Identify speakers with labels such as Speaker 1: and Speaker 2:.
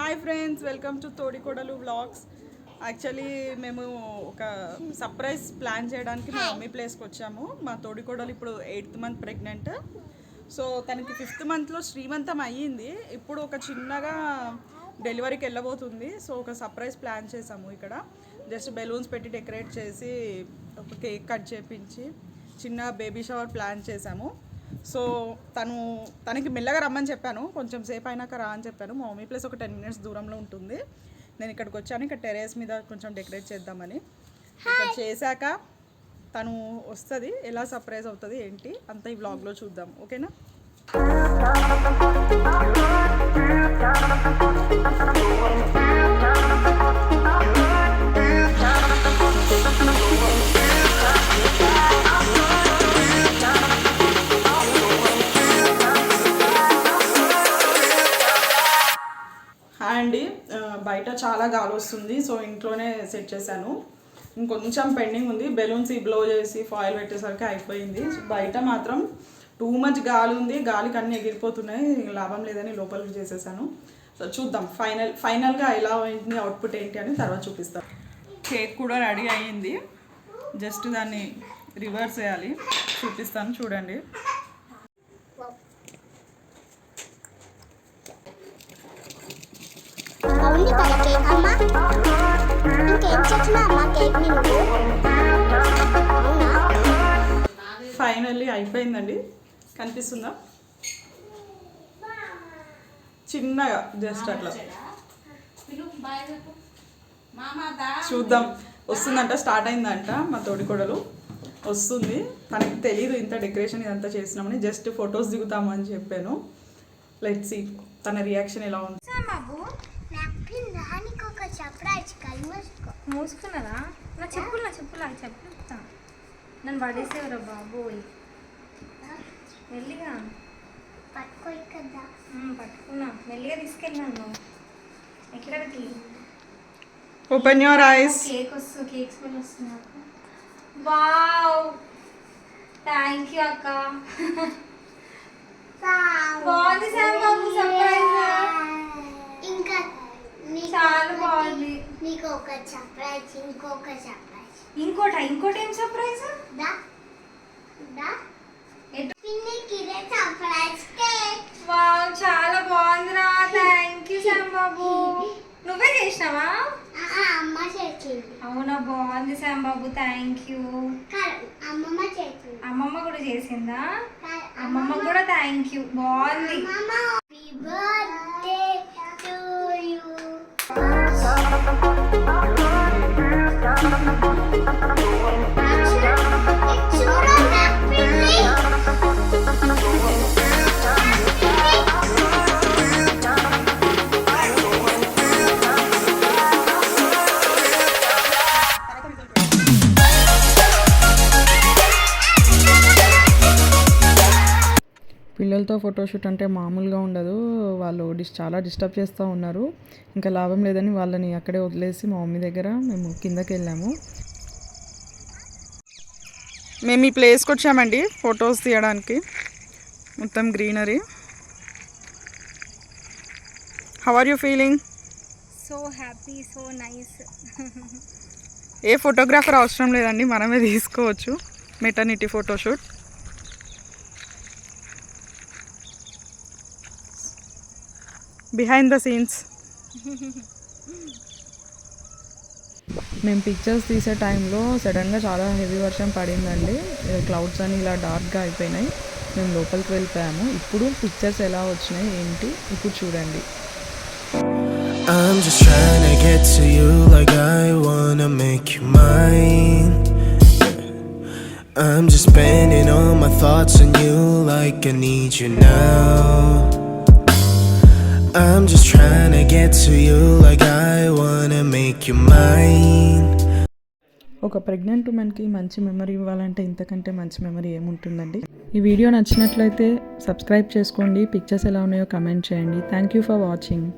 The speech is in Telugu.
Speaker 1: హాయ్ ఫ్రెండ్స్ వెల్కమ్ టు తోడికోడలు వ్లాగ్స్. యాక్చువల్లీ మేము ఒక సర్ప్రైజ్ ప్లాన్ చేయడానికి మా మమ్మీ ప్లేస్కి వచ్చాము. మా తోడికోడలు ఇప్పుడు ఎయిత్ మంత్ ప్రెగ్నెంట్ సో తనకి ఫిఫ్త్ మంత్లో శ్రీమంతం అయ్యింది. ఇప్పుడు ఒక చిన్నగా డెలివరీకి వెళ్ళబోతుంది. సో ఒక సర్ప్రైజ్ ప్లాన్ చేసాము ఇక్కడ. జస్ట్ బెలూన్స్ పెట్టి డెకరేట్ చేసి ఒక కేక్ కట్ చేపించి చిన్న బేబీ షవర్ ప్లాన్ చేసాము సో తను తనకి మెల్లగా రమ్మని చెప్పాను. కొంచెం సేపు అయినాక రా అని చెప్పాను. మా మమ్మీ ప్లేస్ ఒక టెన్ మినిట్స్ దూరంలో ఉంటుంది. నేను ఇక్కడికి వచ్చాను. ఇక్కడ టెరేస్ మీద కొంచెం డెకరేట్ చేద్దామని. ఇక్కడ చేశాక తను వస్తుంది. ఎలా సర్ప్రైజ్ అవుతుంది ఏంటి? అంతా ఈ వ్లాగ్లో చూద్దాం. ఓకేనా? బయట చాలా గాలి వస్తుంది సో ఇంట్లోనే సెట్ చేశాను. ఇంకొంచెం పెండింగ్ ఉంది. బెలూన్స్ బ్లో చేసి ఫాయిల్ పెట్టేసరికి అయిపోయింది. సో బయట మాత్రం టూ మచ్ గాలి ఉంది. గాలికి అన్నీ ఎగిరిపోతున్నాయి. లాభం లేదని లోపలికి చేసేసాను. సో చూద్దాం. ఫైనల్ ఫైనల్గా ఎలా అయింది అవుట్పుట్ ఏంటి అని తర్వాత చూపిస్తాను కేక్ కూడా రెడీ అయ్యింది. జస్ట్ దాన్ని రివర్స్ చేయాలి. చూపిస్తాను చూడండి.
Speaker 2: బాగుంది కేక్ అమ్మా ఇంకేం అమ్మా కేక్ని నువ్వు
Speaker 1: ఫైనల్లీ అయిపోయిందండి. కనిపిస్తుందా? చిన్నగా జస్ట్ అట్లా. చూద్దాం. వస్తుందంట స్టార్ట్ అయిందంట మా తోడికోడలు. వస్తుంది. తనకి తెలియదు ఇంత డెకరేషన్ ఇదంతా చేసినామని జస్ట్ ఫొటోస్ దిగుతామని చెప్పాను. లెట్ సి తన రియాక్షన్ ఎలా ఉంది
Speaker 2: బాబు నాప్కిన్ దానికి ఒక
Speaker 3: మూసుకున్నారా? నా చెప్పులు నా చెప్పులు అవి చెప్పుతా నన్ను పడేసేవరా బాబోయ్. మెల్లిగా.
Speaker 2: పట్టుకో కదా
Speaker 3: పట్టుకున్నా. మెల్లిగా తీసుకెళ్ళాను ఎక్కడికి?
Speaker 1: ఓపెన్ యువర్ ఐస్
Speaker 3: కేక్ వస్తుంది కేక్ స్మెల్ వస్తుంది వావ్! థ్యాంక్ యూ అక్క. బాగుంది సార్ బాబు సర్ప్రైజ్
Speaker 2: ఇంకా
Speaker 3: చాలా బాగుంది.
Speaker 2: నీకు ఒక సర్ప్రైజ్ ఇంకొక సర్ప్రైజ్
Speaker 3: ఇంకోట ఇంకోటి ఏం సర్ప్రైజ్
Speaker 2: దా. దా పిన్నికి సర్ప్రైజ్ కేక్
Speaker 3: వావ్ చాలా బాగుందిరా. థ్యాంక్ యూ శ్యామ్ బాబు నువ్వే చేసినావా?
Speaker 2: అమ్మ చేసింది.
Speaker 3: అవునా బాగుంది శ్యామ్ బాబు థ్యాంక్ యూ
Speaker 2: అమ్మమ్మ చేసింది.
Speaker 3: అమ్మమ్మ కూడా చేసిందా? అమ్మమ్మ కూడా థ్యాంక్ యూ బాగుంది.
Speaker 1: పిల్లలతో ఫోటోషూట్ అంటే మామూలుగా ఉండదు. వాళ్ళు డిస్ చాలా డిస్టర్బ్ చేస్తూ ఉన్నారు. ఇంకా లాభం లేదని వాళ్ళని అక్కడే వదిలేసి మా మమ్మీ దగ్గర మేము కిందకి వెళ్ళాము మేము ఈ ప్లేస్కి వచ్చామండి ఫొటోస్ తీయడానికి. మొత్తం greenery. How are you feeling
Speaker 3: so happy so nice
Speaker 1: a photographer అవసరం లేదండి మనమే తీసుకోవచ్చు. Maternity photoshoot behind the scenes మేము పిక్చర్స్ తీసే టైంలో సడన్గా చాలా హెవీ వర్షం పడిందండి క్లౌడ్స్ అని ఇలా డార్క్గా అయిపోయినాయి మేము లోపలికి వెళ్ళిపోయాము ఇప్పుడు పిక్చర్స్ ఎలా వచ్చినాయి ఏంటి ఇప్పుడు చూడండి
Speaker 4: I'm just trying to get to you like I wanna make you mine. I'm just spending all my thoughts on you like I need you now. I'm just trying to get to you like I wanna make you mine.
Speaker 1: ఒక ప్రెగ్నెంట్ ఉమెన్కి మంచి మెమరీ ఇవ్వాలంటే ఇంతకంటే మంచి మెమరీ ఏముంటుందండి? ఈ వీడియో నచ్చినట్లయితే సబ్స్క్రైబ్ చేసుకోండి. పిక్చర్స్ ఎలా ఉన్నాయో కమెంట్ చేయండి. Thank you for watching